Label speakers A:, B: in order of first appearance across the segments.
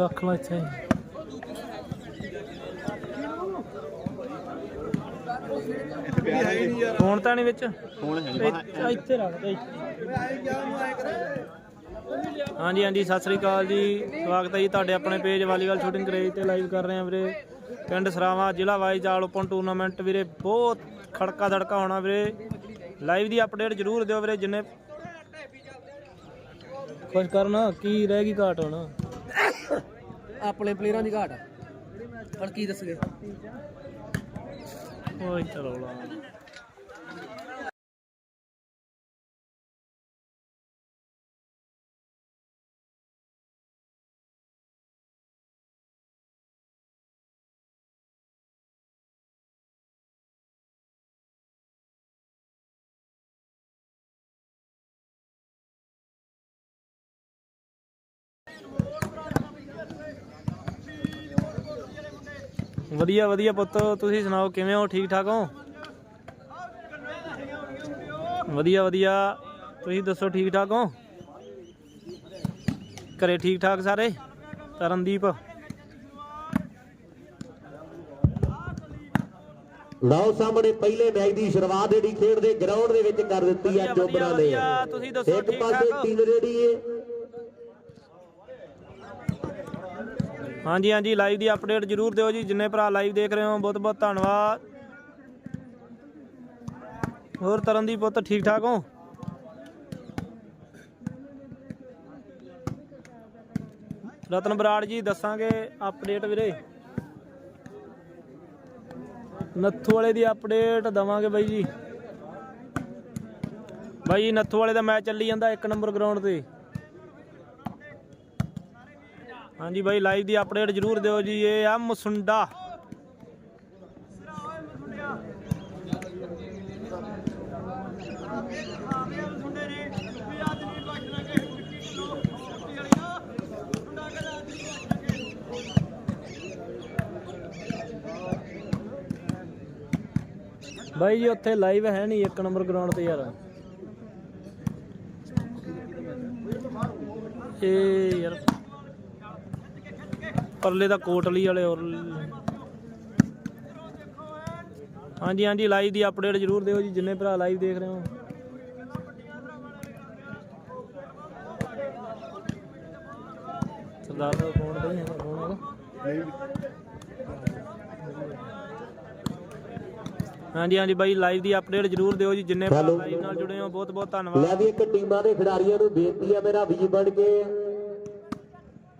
A: ਰੱਖ ਲਾ ਇੱਥੇ ਫੋਨ ਤਾਂ ਨਹੀਂ ਵਿੱਚ?
B: ਹੁਣ ਹੈ
A: ਇੱਥੇ- ਇੱਥੇ ਰੱਖ ਦੇ ਹਾਂਜੀ ਹਾਂਜੀ ਸਤਿ ਸ੍ਰੀ ਅਕਾਲ ਜੀ। ਸਵਾਗਤ ਹੈ ਜੀ ਤੁਹਾਡੇ ਆਪਣੇ ਪੇਜ ਵਾਲੀਬਾਲ ਸ਼ੂਟਿੰਗ ਕਰੇਜ ਤੇ ਲਾਈਵ ਕਰ ਰਹੇ ਹਾਂ ਵੀਰੇ। ਪਿੰਡ ਸਰਾਵਾ ਜ਼ਿਲ੍ਹਾ ਵਾਈਜਾਲ ਓਪਨ ਟੂਰਨਾਮੈਂਟ ਵੀਰੇ ਬਹੁਤ ਖੜਕਾ ਦੜਕਾ ਹੋਣਾ ਵੀਰੇ। ਲਾਈਵ ਦੀ ਅਪਡੇਟ ਜ਼ਰੂਰ ਦਿਓ ਵੀਰੇ ਜਿੰਨੇ ਕੁਝ ਕਰਨਾ ਕੀ ਰਹਿ ਗਈ ਘਾਟ ਹੋਣਾ?
C: ਆਪਣੇ ਪਲੇਅਰਾਂ ਦੀ ਘਾਟ ਹੁਣ ਕੀ ਦੱਸਗੇ
A: ਓਏ ਚਲੋ ਲਾ ਵਧੀਆ ਵਧੀਆ ਪੁੱਤ ਤੁਸੀਂ ਸੁਣਾਓ ਕਿਵੇਂ ਹੋ? ਠੀਕ ਠਾਕ ਹੋ? ਵਧੀਆ ਵਧੀਆ। ਤੁਸੀਂ ਦੱਸੋ ਠੀਕ ਠਾਕ ਹੋ? ਘਰੇ ਠੀਕ ਠਾਕ ਸਾਰੇ? ਤਰਨਦੀਪ?
D: ਲਓ ਸਾਹਮਣੇ ਪਹਿਲੇ ਮੈਚ ਦੀ ਸ਼ੁਰੂਆਤ ਜਿਹੜੀ ਖੇਡ ਦੇ ਗਰਾਊਂਡ ਦੇ ਵਿੱਚ ਕਰ ਦਿੱਤੀ ਆ
A: ਵਧੀਆ,
D: ਚੋਬਰਾ ਨੇ
A: ਤੁਸੀਂ ਦੱਸੋ
D: ਇੱਕ ਪਾਸੇ? ਟੀਮ ਜਿਹੜੀ ਏ
A: ਹਾਂਜੀ ਹਾਂਜੀ ਲਾਈਵ ਦੀ ਅਪਡੇਟ ਜਰੂਰ ਦਿਓ ਜੀ, ਜਿੰਨੇ ਭਰਾ ਲਾਈਵ ਦੇਖ ਰਹੇ ਹੋ, ਬਹੁਤ ਬਹੁਤ ਧੰਨਵਾਦ। ਹੋਰ ਤਰਨਦੀਪ ਪੁੱਤ, ਠੀਕ ਠਾਕ ਹੋ? ਰਤਨ ਬਰਾੜ ਜੀ, ਦੱਸਾਂਗੇ ਅਪਡੇਟ ਵੀਰੇ। ਨੱਥੂ ਵਾਲੇ ਦੀ ਅਪਡੇਟ ਦਵਾਂਗੇ ਬਾਈ ਜੀ। ਬਾਈ ਨੱਥੂ ਵਾਲੇ ਦਾ ਮੈਚ ਚੱਲੀ ਜਾਂਦਾ ਇੱਕ ਨੰਬਰ ਗਰਾਊਂਡ ਤੇ। ਹਾਂਜੀ ਬਾਈ ਲਾਈਵ ਦੀ ਅਪਡੇਟ ਜਰੂਰ ਦਿਓ ਜੀ, ਇਹ ਆ ਮਸੁੰਡਾ। ਬਾਈ ਜੀ, ਉੱਥੇ ਲਾਈਵ ਹੈ ਨਹੀਂ, ਇੱਕ ਨੰਬਰ ਗਰਾਊਂਡ ਤੇ ਯਾਰ। ਇਹ ਯਾਰ ਪਰਲੇ ਦਾ ਕੋਟਲੀ ਵਾਲੇ ਔਰ ਹਾਂਜੀ ਹਾਂਜੀ ਲਾਈਵ ਦੀ ਅਪਡੇਟ ਜਰੂਰ ਦਿਓ ਜੀ ਜਿੰਨੇ ਭਰਾ ਲਾਈਵ ਦੇਖ ਰਹੇ ਹੋ। ਸਰਦਾਰ ਦਾ ਫੋਨ ਨਹੀਂ ਹੈ ਫੋਨ ਹਾਂਜੀ ਹਾਂਜੀ ਬਾਈ ਲਾਈਵ ਦੀ ਅਪਡੇਟ ਜਰੂਰ ਦਿਓ ਜੀ ਜਿੰਨੇ ਭਰਾ. ਲਾਈਵ ਨਾਲ ਜੁੜੇ ਹੋ ਬਹੁਤ ਬਹੁਤ ਧੰਨਵਾਦ।
D: ਲੈ ਵੀ ਇੱਕ ਟੀਮਾਂ ਦੇ ਖਿਡਾਰੀਆਂ ਨੂੰ ਬੇਨਤੀ ਆ ਮੇਰਾ ਵੀਰ ਬਣ ਕੇ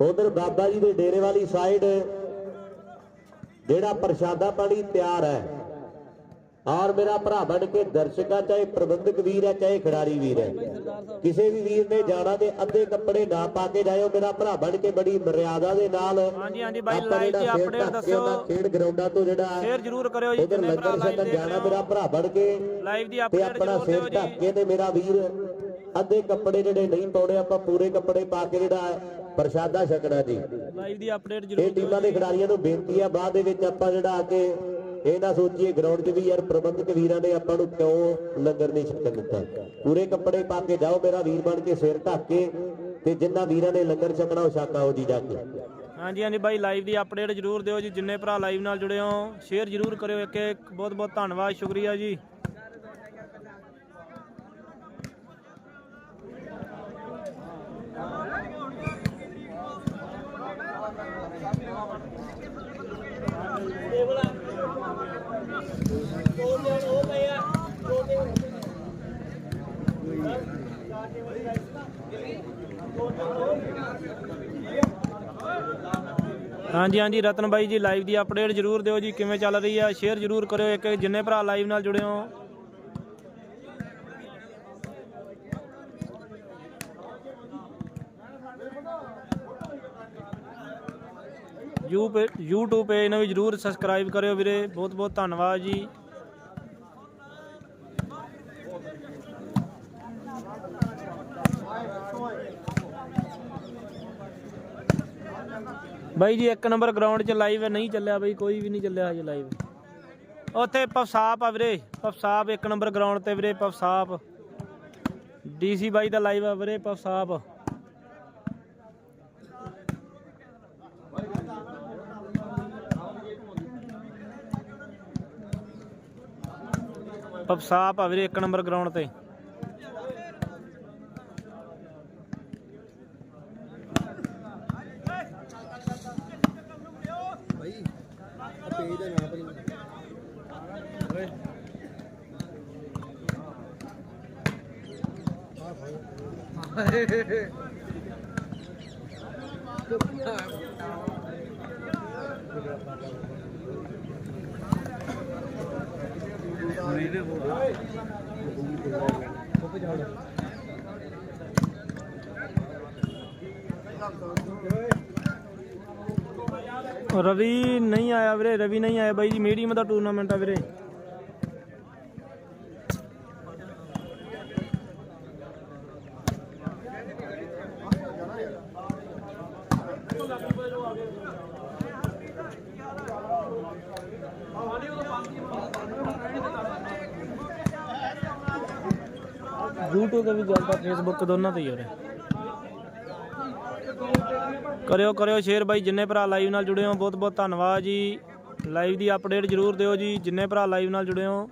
D: ਉਧਰ ਬਾਬਾ ਜੀ ਦੇ ਡੇਰੇ ਵਾਲੀ ਸਾਈਡ ਜਿਹੜਾ ਪ੍ਰਸ਼ਾਦਾ ਪਾਣੀ ਤਿਆਰ ਹੈ। ਔਰ ਮੇਰਾ ਭਰਾ ਬਣ ਕੇ ਦਰਸ਼ਕਾ ਚਾਹੇ ਪ੍ਰਬੰਧਕ ਵੀਰ ਹੈ ਚਾਹੇ ਖਿਡਾਰੀ ਵੀਰ ਹੈ। ਕਿਸੇ ਵੀ ਵੀਰ ਨੇ ਜਾਣਾ ਤੇ ਅੱਧੇ ਕੱਪੜੇ ਨਾ ਪਾ ਕੇ ਜਾਇਓ। ਮੇਰਾ ਭਰਾ ਬਣ ਕੇ ਬੜੀ ਮਰਿਆਦਾ ਦੇ ਨਾਲ
A: ਹਾਂਜੀ ਹਾਂਜੀ ਬਾਈ ਲਾਈਵ
D: ਖੇਡ
A: ਅਪਡੇਟ
D: ਉਹਨਾਂ ਖੇਡ ਗਰਾਊਂਡਾਂ ਤੋਂ ਜਿਹੜਾ
A: ਸ਼ੇਅਰ ਜਰੂਰ ਕਰਿਓ ਜੀ ਜਿੰਨੇ ਭਰਾ ਲਾਈਵ
D: ਜਾਣਾ ਮੇਰਾ ਭਰਾ ਬਣ ਕੇ
A: ਲਾਈਵ ਦੀ
D: ਤੇ
A: ਅਪਡੇਟ ਜਰੂਰ ਦਿਓ ਜੀ।
D: ਤੇ ਮੇਰਾ ਵੀਰ ਅੱਧੇ ਕੱਪੜੇ ਜਿਹੜੇ ਨਹੀਂ ਪਾਉਣੇ ਆਪਾਂ ਪੂਰੇ ਕੱਪੜੇ ਪਾ ਕੇ ਜਿਹੜਾ ਪ੍ਰਸ਼ਾਦਾ ਛਕਣਾ ਜੀ।
A: ਲਾਈਵ ਦੀ ਅਪਡੇਟ
D: ਇਹ
A: ਜਰੂਰ ਦਿਓ
D: ਟੀਮਾਂ ਦੇ ਖਿਡਾਰੀਆਂ ਨੂੰ ਬੇਨਤੀ ਆ ਬਾਅਦ ਦੇ ਵਿੱਚ ਆਪਾਂ ਜਿਹੜਾ ਆ ਕੇ ਇਹ ਨਾ ਸੋਚੀਏ ਗਰਾਊਂਡ 'ਚ ਵੀ ਯਾਰ ਪ੍ਰਬੰਧਕ ਵੀਰਾਂ ਨੇ ਆਪਾਂ ਨੂੰ ਕਿਉਂ ਲੰਗਰ ਨਹੀਂ ਛਕਣ ਦਿੱਤਾ। ਪੂਰੇ ਕੱਪੜੇ ਪਾ ਕੇ ਜਾਓ ਮੇਰਾ ਵੀਰ ਬਣ ਕੇ ਸਿਰ ਢੱਕ ਕੇ ਤੇ ਜਿੰਨਾ ਵੀਰਾਂ ਨੇ ਲੰਗਰ ਛਕਣਾ ਉਹ ਛਕਾ ਹੋ ਜੀ ਜਾ ਕੇ।
A: ਹਾਂਜੀ ਹਾਂਜੀ ਬਾਈ ਲਾਈਵ ਦੀ ਅਪਡੇਟ ਜਰੂਰ ਦਿਓ ਜੀ। ਜਿੰਨੇ ਭਰਾ ਲਾਈਵ ਨਾਲ ਜੁੜੇ ਹੋ ਸ਼ੇਅਰ ਜਰੂਰ ਕਰਿਓ। ਇੱਕ ਇੱਕ ਬਹੁਤ ਬਹੁਤ ਧੰਨਵਾਦ ਸ਼ੁਕਰੀਆ ਜੀ। ਹਾਂਜੀ ਹਾਂਜੀ, ਰਤਨ ਬਾਈ ਜੀ ਲਾਈਵ ਦੀ ਅਪਡੇਟ ਜਰੂਰ ਦਿਓ ਜੀ। ਕਿਵੇਂ ਚੱਲ ਰਹੀ ਆ? ਸ਼ੇਅਰ ਜਰੂਰ ਕਰਿਓ ਇੱਕ, ਜਿੰਨੇ ਭਰਾ ਲਾਈਵ ਨਾਲ ਜੁੜੇ ਹੋ। YouTube ਪੇਜ ਨੂੰ ਵੀ ਜਰੂਰ ਸਬਸਕ੍ਰਾਈਬ ਕਰਿਓ ਵੀਰੇ। ਬਹੁਤ ਬਹੁਤ ਧੰਨਵਾਦ ਜੀ। ਬਾਈ ਜੀ, ਇੱਕ ਨੰਬਰ ਗਰਾਊਂਡ 'ਚ ਲਾਈਵ ਨਹੀਂ ਚੱਲਿਆ ਬਾਈ, ਕੋਈ ਵੀ ਨਹੀਂ ਚੱਲਿਆ ਹਜੇ ਲਾਈਵ ਉੱਥੇ ਪਫਸਾਪ ਆ ਵੀਰੇ ਪਫਸਾਪ ਇੱਕ ਨੰਬਰ ਗਰਾਊਂਡ ਤੇ ਵੀਰੇ ਪਫਸਾਪ ਡੀਸੀ ਬਾਈ ਦਾ ਲਾਈਵ ਆ ਵੀਰੇ ਪਫਸਾਪ ਪਫਸਾਪ ਆ ਵੀਰੇ, ਇੱਕ ਨੰਬਰ ਗਰਾਊਂਡ ਤੇ
C: ਭਾਈ ਆ ਪੇਜ ਦਾ ਨਾਮ ਭਾਈ
A: ਰਵੀ ਨਹੀਂ ਆਇਆ ਵੀਰੇ ਰਵੀ ਨਹੀਂ ਆਇਆ ਬਾਈ ਜੀ ਮੀਡੀਅਮ ਦਾ ਟੂਰਨਾਮੈਂਟ ਆ ਵੀਰੇ। ਚੱਲਦਾ ਦੋਨਾਂ ਤੇ ਹੀ ਹੋ ਰਿਹਾ ਕਰਿਓ ਕਰਿਓ ਸ਼ੇਅਰ ਬਾਈ, ਜਿੰਨੇ ਭਰਾ ਲਾਈਵ ਨਾਲ ਜੁੜੇ ਹੋ ਬਹੁਤ ਬਹੁਤ ਧੰਨਵਾਦ ਜੀ। ਲਾਈਵ ਦੀ ਅਪਡੇਟ ਜਰੂਰ ਦਿਓ ਜੀ, ਜਿੰਨੇ ਭਰਾ ਲਾਈਵ ਨਾਲ ਜੁੜੇ ਹੋ।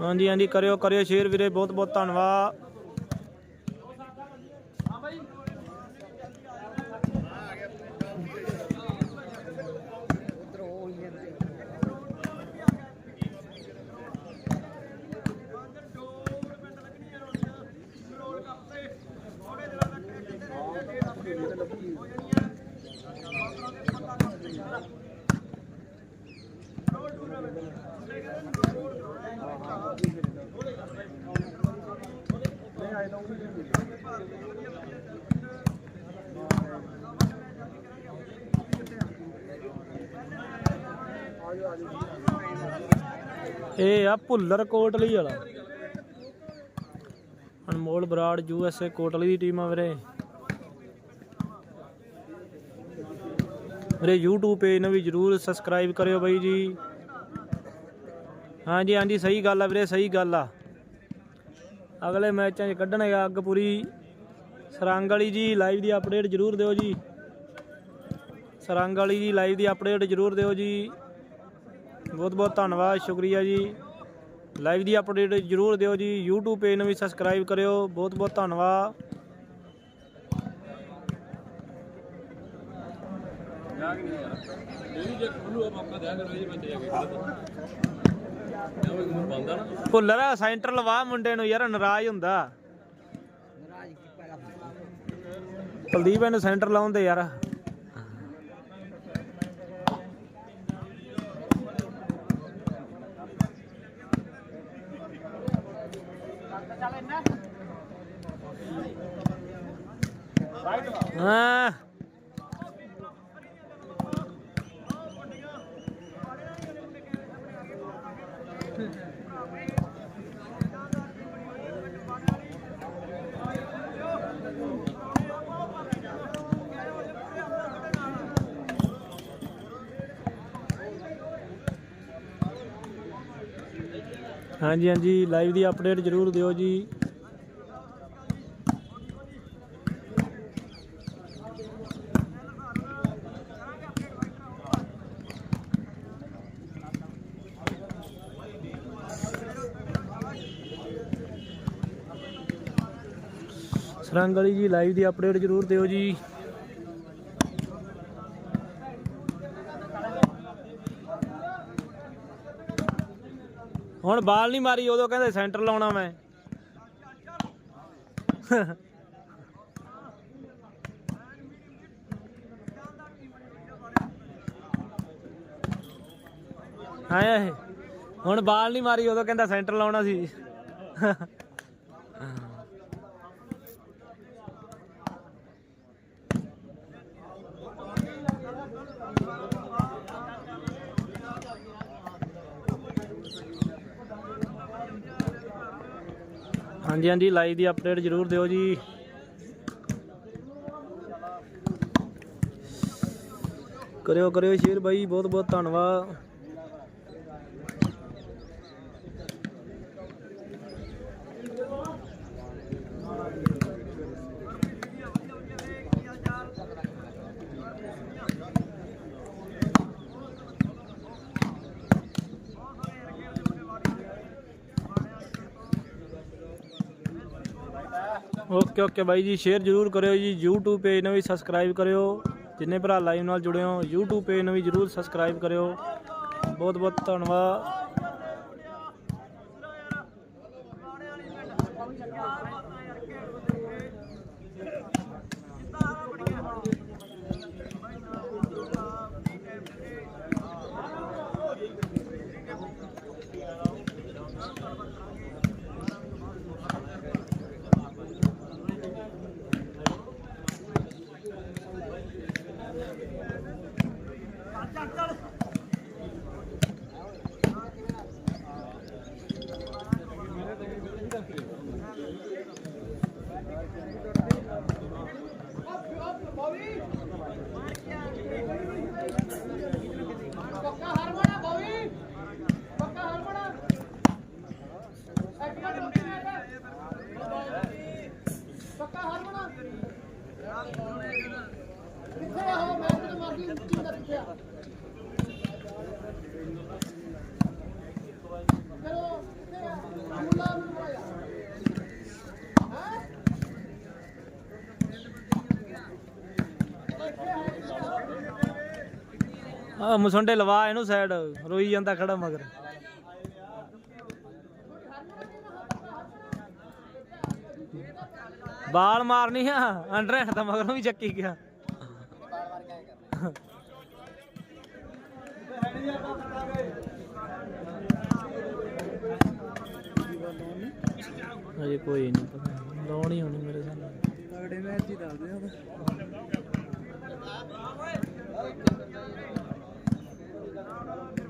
A: ਹਾਂਜੀ ਹਾਂਜੀ, ਕਰਿਓ ਕਰਿਓ ਸ਼ੇਅਰ ਵੀਰੇ ਬਹੁਤ ਬਹੁਤ ਧੰਨਵਾਦ। ਇਹ ਆ ਭੁੱਲਰ ਕੋਟਲੀ ਵਾਲਾ। Anmol Brar, U S A Kotli the team ਆ ਵੀਰੇ। ਮੇਰੇ YouTube ਪੇਜ ਨੂੰ ਵੀ ਜਰੂਰ ਸਬਸਕ੍ਰਾਈਬ ਕਰਿਓ ਬਾਈ ਜੀ। ਹਾਂਜੀ ਹਾਂਜੀ, ਸਹੀ ਗੱਲ ਆ ਵੀਰੇ, ਸਹੀ ਗੱਲ ਆ। ਅਗਲੇ ਮੈਚਾਂ 'ਚ ਕੱਢਣਗੇ ਅੱਗ ਪੂਰੀ। ਸਰੰਗ ਵਾਲੀ ਜੀ ਲਾਈਵ ਦੀ ਅਪਡੇਟ ਜਰੂਰ ਦਿਓ ਜੀ। ਸਰੰਗ ਵਾਲੀ ਜੀ ਲਾਈਵ ਦੀ ਅਪਡੇਟ ਜਰੂਰ ਦਿਓ ਜੀ। ਬਹੁਤ ਬਹੁਤ ਧੰਨਵਾਦ, ਸ਼ੁਕਰੀਆ ਜੀ। ਲਾਈਵ ਦੀ ਅਪਡੇਟ ਜਰੂਰ ਦਿਓ ਜੀ। YouTube ਪੇਜ ਨੂੰ ਵੀ ਸਬਸਕ੍ਰਾਈਬ ਕਰਿਓ। ਬਹੁਤ ਬਹੁਤ ਧੰਨਵਾਦ ਭੁੱਲਰ ਸੈਂਟਰ ਲਵਾ ਮੁੰਡੇ ਨੂੰ ਯਾਰ ਨਾਰਾਜ਼ ਹੁੰਦਾ। ਕੁਲਦੀਪ ਇਹਨੂੰ ਸੈਂਟਰ ਲਾਉਣ ਯਾਰ। ਹਾਂ। ਹਾਂਜੀ ਹਾਂਜੀ ਲਾਈਵ ਦੀ ਅਪਡੇਟ ਜਰੂਰ ਦਿਓ ਜੀ। ਸਰੰਗ ਵਾਲੀ ਜੀ ਲਾਈਵ ਦੀ ਅਪਡੇਟ ਜਰੂਰ ਦਿਓ ਜੀ। ਹੁਣ ਬਾਲ ਨਹੀਂ ਮਾਰੀ, ਉਦੋਂ ਕਹਿੰਦੇ ਸੈਂਟਰ ਲਾਉਣਾ ਮੈਂ। ਆਇਆ ਇਹ ਹੁਣ ਬਾਲ ਨਹੀਂ ਮਾਰੀ, ਉਦੋਂ ਕਹਿੰਦਾ ਸੈਂਟਰ ਲਾਉਣਾ ਸੀ। ਹਾਂਜੀ ਹਾਂਜੀ, ਲਾਈਵ ਦੀ ਅਪਡੇਟ ਜ਼ਰੂਰ ਦਿਓ ਜੀ। ਕਰਿਓ ਕਰਿਓ ਸ਼ੇਅਰ ਬਾਈ ਬਹੁਤ ਬਹੁਤ ਧੰਨਵਾਦ। ਓਕੇ ਓਕੇ ਬਾਈ ਜੀ ਸ਼ੇਅਰ ਜ਼ਰੂਰ ਕਰਿਓ ਜੀ, YouTube ਪੇਜ ਨੂੰ ਵੀ ਸਬਸਕ੍ਰਾਈਬ ਕਰਿਓ, ਜਿੰਨੇ ਭਰਾ ਲਾਈਵ ਨਾਲ ਜੁੜੇ ਹੋ, YouTube ਪੇਜ ਨੂੰ ਵੀ ਜ਼ਰੂਰ ਸਬਸਕ੍ਰਾਈਬ ਕਰਿਓ। ਬਹੁਤ ਬਹੁਤ ਧੰਨਵਾਦ। ਆ ਮੁਸੰਡੇ ਲਵਾ ਇਹਨੂੰ ਸਾਈਡ ਰੋਈ ਜਾਂਦਾ ਖੜਾ ਮਗਰ। ਬਾਲ ਮਾਰਨੀ ਆ ਅੰਡਰ ਤਾਂ ਮਗਰੋਂ ਵੀ ਚੱਕੀ ਗਿਆ। ਅਜੇ ਕੋਈ ਨਹੀਂ ਪਤਾ। ਲਾਉਣੀ ਹੋਣੀ ਮੇਰੇ ਸਾਹਮਣੇ
C: ਤਗੜੇ ਮੈਚ ਹੀ ਦੱਸਦੇ ਆ Thank you.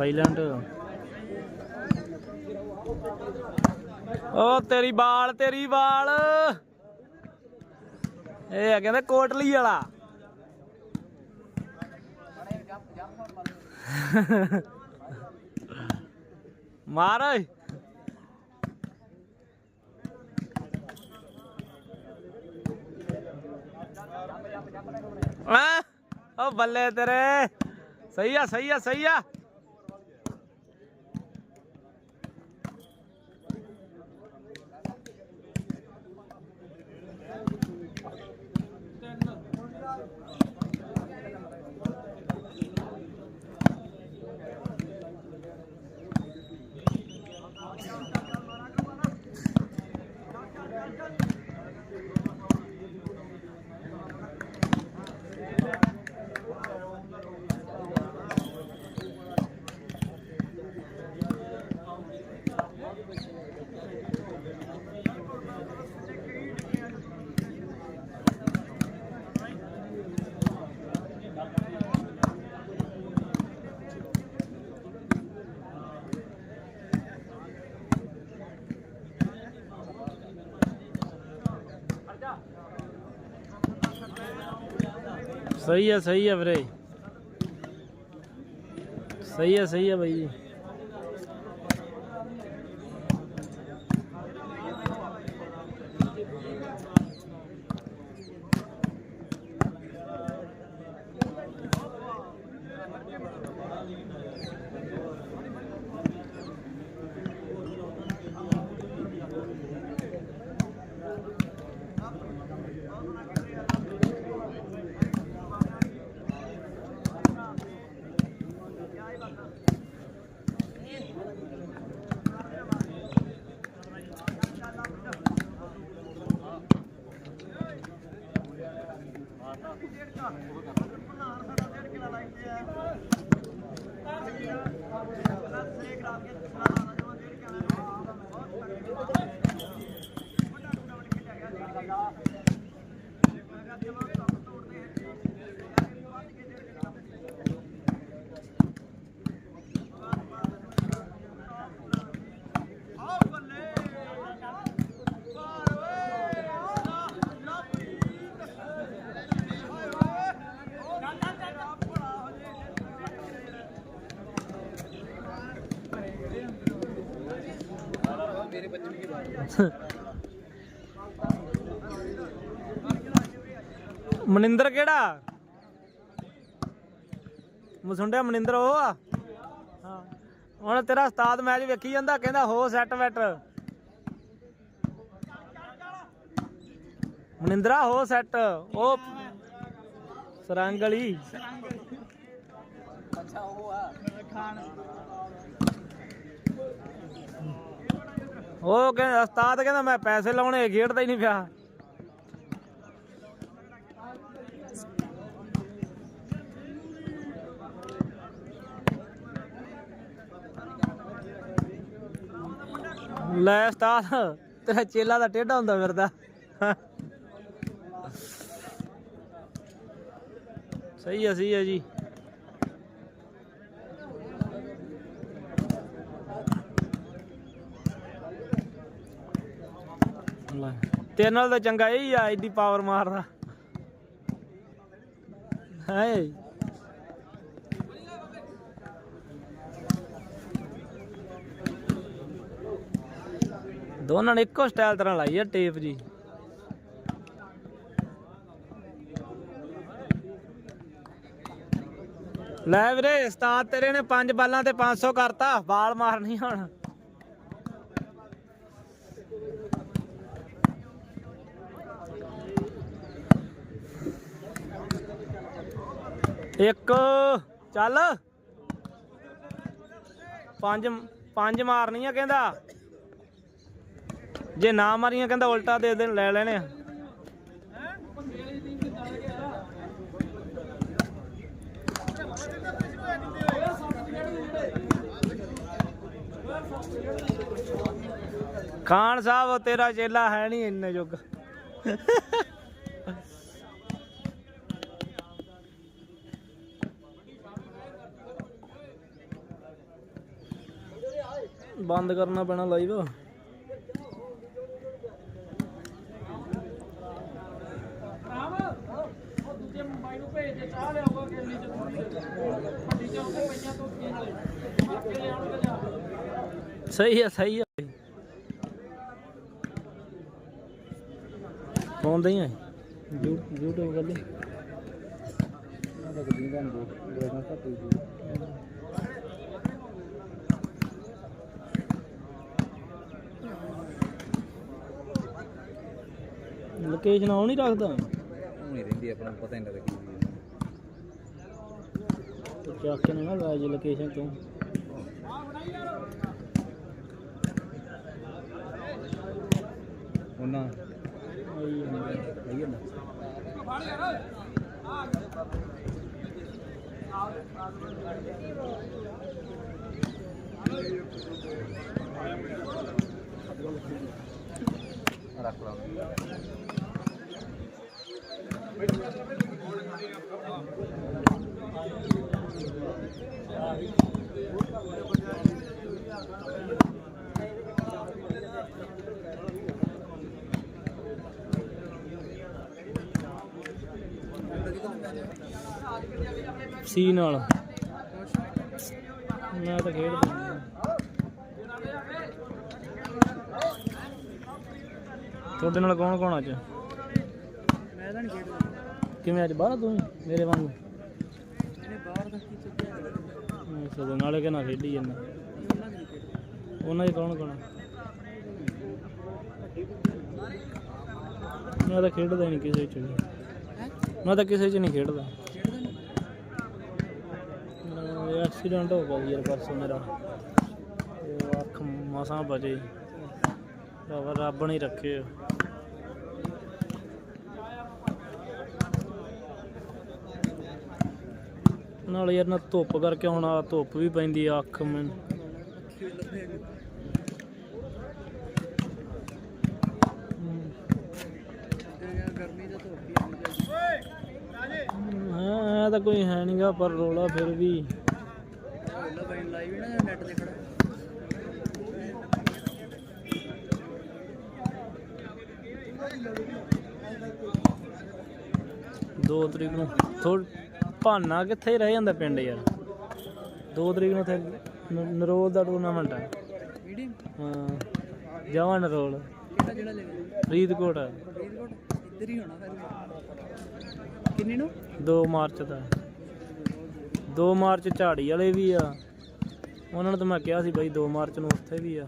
A: ਸਾਇਲੈਂਟ ਓ, ਤੇਰੀ ਬਾਲ ਤੇਰੀ ਬਾਲ ਇਹ ਆ ਕਹਿੰਦੇ ਕੋਟਲੀ ਵਾਲਾ। ਮਾਰ ਓਏ ਆ ਓ ਬੱਲੇ ਤੇਰੇ। ਸਹੀ ਆ ਸਹੀ ਆ ਸਹੀ ਆ। ਸਹੀ ਹੈ ਸਹੀ ਹੈ ਵੀਰੇ। ਸਹੀ ਹੈ ਸਹੀ ਹੈ ਬਾਈ ਜੀ। ਮਨਿੰਦਰ ਕਿਹੜਾ? ਮਸੁੰਡਿਆ ਮਨਿੰਦਰ ਉਹ ਆ? ਹਾਂ। ਹੁਣ ਤੇਰਾ ਉਸਤਾਦ ਮੈਚ ਵੇਖੀ ਜਾਂਦਾ ਕਹਿੰਦਾ ਹੋ ਸੈੱਟ ਵੈਟ ਮਨਿੰਦਰਾ ਹੋ ਸੈੱਟ ਉਹ ਸਰੰਗ ਵਾਲੀ।
C: ਅੱਛਾ ਉਹ ਆ। ਖਾਨ
A: ਉਹ ਕਹਿੰਦਾ, ਉਸਤਾਦ ਕਹਿੰਦਾ, ਮੈਂ ਪੈਸੇ ਲਾਉਣੇ ਖੇਡਦਾ ਹੀ ਨਹੀਂ ਪਿਆ। ਲੈ ਉਸਤਾਦ, ਤੇਰਾ ਚੇਲਾ ਦਾ ਟੇਢਾ ਹੁੰਦਾ ਫਿਰਦਾ। ਸਹੀ ਹੈ ਸਹੀ ਹੈ ਜੀ ਲੈ ਤੇਰੇ ਨਾਲ ਤਾਂ ਚੰਗਾ ਇਹ ਆ ਐਡੀ ਪਾਵਰ ਮਾਰਦਾ। ਹੈ? ਦੋਨਾਂ ਨੇ ਇੱਕੋ ਸਟਾਈਲ ਤਰ੍ਹਾਂ ਲਾਈ ਆ ਟੇਪ ਜੀ। ਲੈ ਵੀਰੇ, ਉਸਤਾਦ ਤੇਰੇ ਨੇ ਪੰਜ ਬਾਲਾਂ ਤੇ 500 ਕਰਤਾ ਬਾਲ ਮਾਰਨੀ ਹੁਣ। ਇੱਕ, ਚੱਲ। ਪੰਜ ਪੰਜ ਮਾਰਨੀਆਂ ਕਹਿੰਦਾ। ਜੇ ਨਾ ਮਾਰੀਆਂ ਕਹਿੰਦਾ ਉਲਟਾ ਦੇ ਦੇ ਲੈ ਲੈਣੇ ਆ। ਖਾਨ ਸਾਹਿਬ, ਤੇਰਾ ਚੇਲਾ ਹੈ ਨਹੀਂ ਇੰਨੇ ਜੁਗ। ਬੰਦ ਕਰਨਾ ਪੈਣਾ ਲਾਈਵ ਸਹੀ ਹੈ ਸਹੀ ਹੈ ਫੋਨ ਨਹੀਂ ਹੈ YouTube ਕਰ ਲਈ ਲੋਕੇਸ਼ਨ ਆਉ ਨਹੀਂ ਰੱਖਦਾ?
B: ਨਹੀਂ ਰਹਿੰਦੀ ਆਪਣਾ ਪਤਾ ਨਹੀਂ ਲੱਗਦਾ
A: ਤੇ ਚੱਕ ਕੇ ਨਾ ਲਾਜ ਲੋਕੇਸ਼ਨ ਤੋਂ।
B: ਉਹਨਾਂ
A: ਆਈ ਜਾਂਦਾ।
B: ਆਈ ਨਾ ਰੱਖ ਲਾ।
A: ਸੀ ਨਾਲ। ਮੈਂ ਤਾਂ ਖੇਡਦਾ ਤੁਹਾਡੇ ਨਾਲ ਕੌਣ ਕੌਣ ਅੱਜ? ਕਿਵੇਂ ਅੱਜ ਬਾਹਰ ਆ ਤੂੰ ਮੇਰੇ ਵਾਂਗੂ? ਨਾਲੇ ਕਿ ਨਾ ਖੇਡੀ ਜਾਂਦਾ।
C: ਉਹਨਾਂ ਦੀ
A: ਕੌਣ ਕੌਣ? ਮੈਂ ਤਾਂ ਖੇਡਦਾ ਹੀ ਨਹੀਂ ਕਿਸੇ ਚ ਵੀ। ਮੈਂ ਤਾਂ ਕਿਸੇ ਚ ਨਹੀਂ ਖੇਡਦਾ। ਐਕਸੀਡੈਂਟ ਹੋ ਗਿਆ ਯਾਰ ਪਰਸੋਂ ਮੇਰਾ। ਤੇ ਉਹ ਅੱਖ ਮਸਾਂ ਬਚੇ। ਰੱਬ ਰੱਬ ਨੇ ਹੀ ਰੱਖੇ ਨਾਲ ਯਾਰ ਨਾ ਧੁੱਪ ਕਰਕੇ ਹੁਣ ਆ ਧੁੱਪ ਵੀ ਪੈਂਦੀ ਆ ਅੱਖ ਮੈਨੂੰ ਹਾਂ, ਇਹ ਤਾਂ ਕੋਈ ਹੈ ਨਹੀਂਗਾ ਪਰ ਰੋਲਾ ਫਿਰ ਵੀ।
C: ਲਾਈਵ ਨਾ ਨੈਟ ਤੇ ਖੜਾ
A: ਦੋ ਤਰੀਕ ਨੂੰ ਥੋੜ ਭਾਨਾ ਕਿੱਥੇ ਰਹਿ ਜਾਂਦਾ ਪਿੰਡ ਯਾਰ? ਦੋ ਤਰੀਕ ਨੂੰ ਤੇ ਨਰੋਲ ਦਾ ਟੂਰਨਾਮੈਂਟ ਆ। ਹਾਂ ਜਵਨ ਰੋਲ
C: ਕਿਹੜਾ ਜਿਹੜਾ ਲੈ ਗਿਆ
A: ਫਰੀਦਕੋਟ।
C: ਫਰੀਦਕੋਟ? ਇੱਧਰ ਹੀ ਹੋਣਾ ਫਿਰ। ਕਿੰਨੇ ਨੂੰ?
A: 2 ਮਾਰਚ ਦਾ। 2 ਮਾਰਚ ਝਾੜੀ ਵਾਲੇ ਵੀ ਆ। ਉਹਨਾਂ ਨੂੰ ਤਾਂ ਮੈਂ ਕਿਹਾ ਸੀ ਬਈ 2 ਮਾਰਚ ਨੂੰ ਉੱਥੇ ਵੀ ਆ।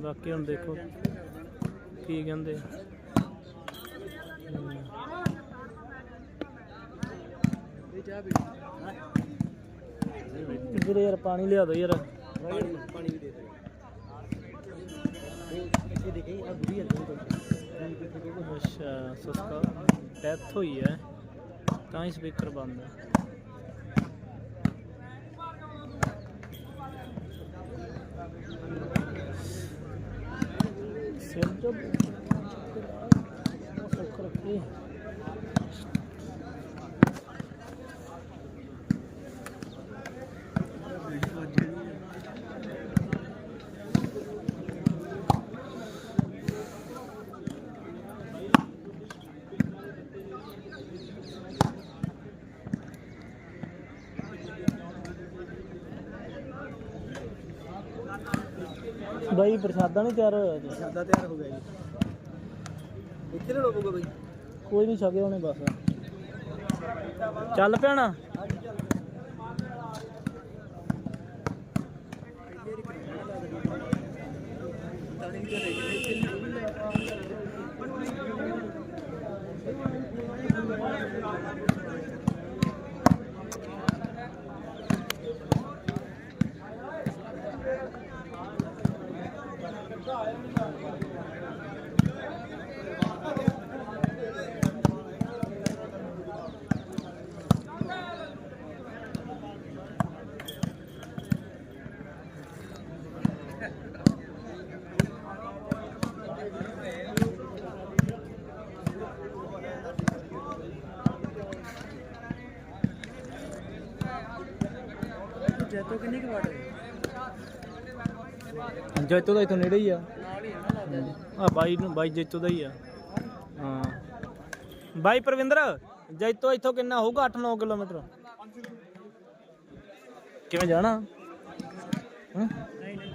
A: ਬਾਕੀ ਹੁਣ ਦੇਖੋ ਕੀ ਕਹਿੰਦੇ ਆ। ਹਮ।
C: ਇਹ ਚਾਹ ਪੀ
A: ਵੀਰੇ ਯਾਰ ਪਾਣੀ ਲਿਆ ਦੋ ਯਾਰ।
C: ਪਾਣੀ ਪਾਣੀ ਵੀ ਦੇ ਦੇ ਇਹ ਦੇਖੇ ਆ ਬੁਰੀ ਹੈ
A: ਅੱਛਾ, ਸੁਸਕਾ। ਡੈਥ ਹੋਈ ਹੈ। ਤਾਂ ਹੀ ਸਪੀਕਰ ਬੰਦ ਹੈ। ਸਿਰ ਜੋ ਸੁੱਕ ਰੱਖੀ ਬਾਈ ਪ੍ਰਸ਼ਾਦਾ ਨਹੀਂ ਤਿਆਰ ਹੋਇਆ ਜੀ।
C: ਸਾਦਾ ਤਿਆਰ ਹੋ ਗਿਆ ਜੀ। ਇੱਥੇ ਰੋਕੂਗਾ ਬਈ?
A: ਕੋਈ ਨਹੀਂ ਛਕੇ ਉਹਨੇ ਬਸ। ਚੱਲ ਪਿਆਣਾ
C: ਜੈਤੋ ਕਿੰਨੇ ਕੁ ਵਾਟ ਹੈ
A: ਜੈਤੋ ਦਾ ਇਥੋਂ ਨੇੜੇ ਹੀ ਆ। ਆ ਬਾਈ ਨੂੰ ਬਾਈ ਜੈਤੋ ਦਾ ਹੀ ਆ। ਹਾਂ। ਬਾਈ ਪ੍ਰਵਿੰਦਰ ਜੈਤੋ ਇੱਥੋਂ ਕਿੰਨਾ ਹੋਊਗਾ? 8-9 ਕਿਲੋਮੀਟਰ। ਕਿਵੇਂ ਜਾਣਾ? ਹਾਂ
C: ਨਹੀਂ ਨਹੀਂ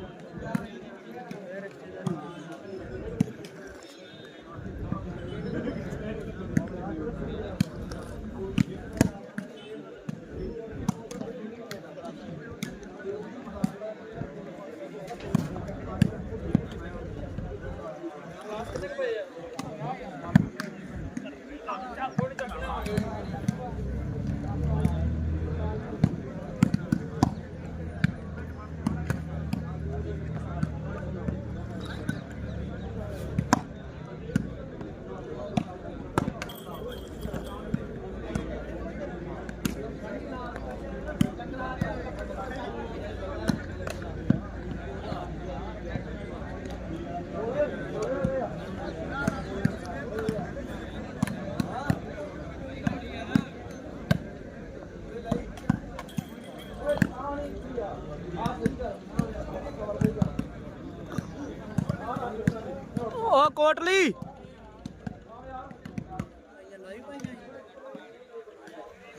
A: ਉਹ ਕੋਟਲੀ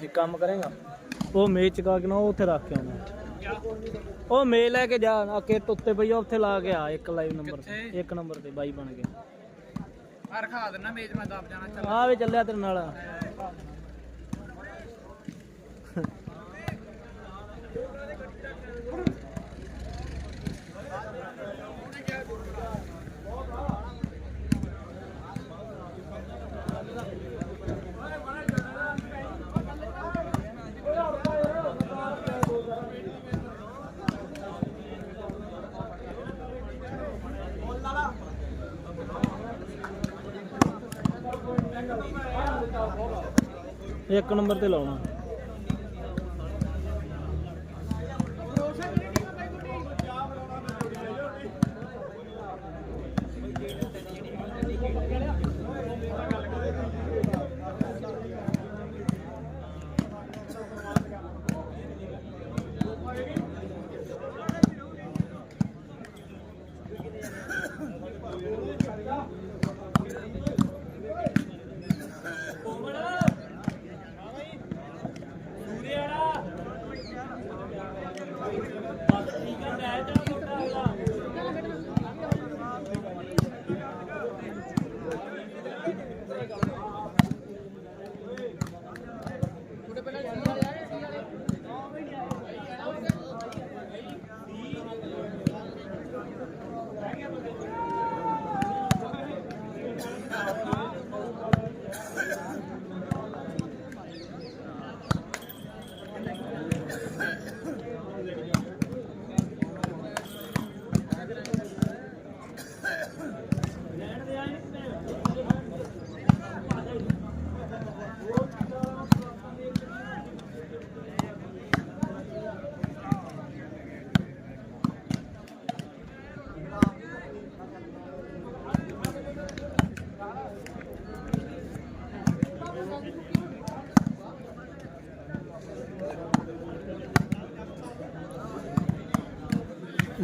A: ਇਹ ਕੰਮ ਕਰੇਗਾ? ਉਹ ਮੇਚ ਚਕਾ ਕੇ ਨਾ ਉਹ ਉੱਥੇ ਰੱਖ ਕੇ ਆਉਣਾ। ਉਹ ਮੇ ਲੈ ਕੇ ਜਾ ਆ ਕਿੱਟ ਉੱਤੇ ਪਈ ਆ ਉੱਥੇ ਲਾ ਕੇ ਆ ਇੱਕ ਲਾਈਵ ਨੰਬਰ ਤੇ ਇੱਕ ਨੰਬਰ ਤੇ ਬਾਈ ਬਣ ਗਿਆ।
C: ਆ ਰਖਾ ਦੇਣਾ ਮੇਜ਼ ਮੈਂ ਦੱਬ ਜਾਣਾ ਚੱਲ।
A: ਆ ਵੀ ਚੱਲਿਆ ਤੇਰੇ ਨਾਲ। ਇੱਕ ਨੰਬਰ ਤੇ ਲਾਉਣਾ।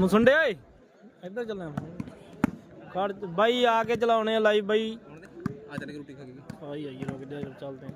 A: ਮੁਸੰਡੇ ਓਏ? ਇੱਧਰ ਚੱਲਣਾ ਖੜ ਬਾਈ ਆ ਕੇ ਚਲਾਉਣੇ ਆ ਲਾਈਵ ਬਾਈ।
B: ਆ ਚੱਲ ਕੇ ਰੋਟੀ ਖਾ ਕੇ।
A: ਆਈ ਆਈ ਰੁਕ ਜਾ ਚੱਲਦੇ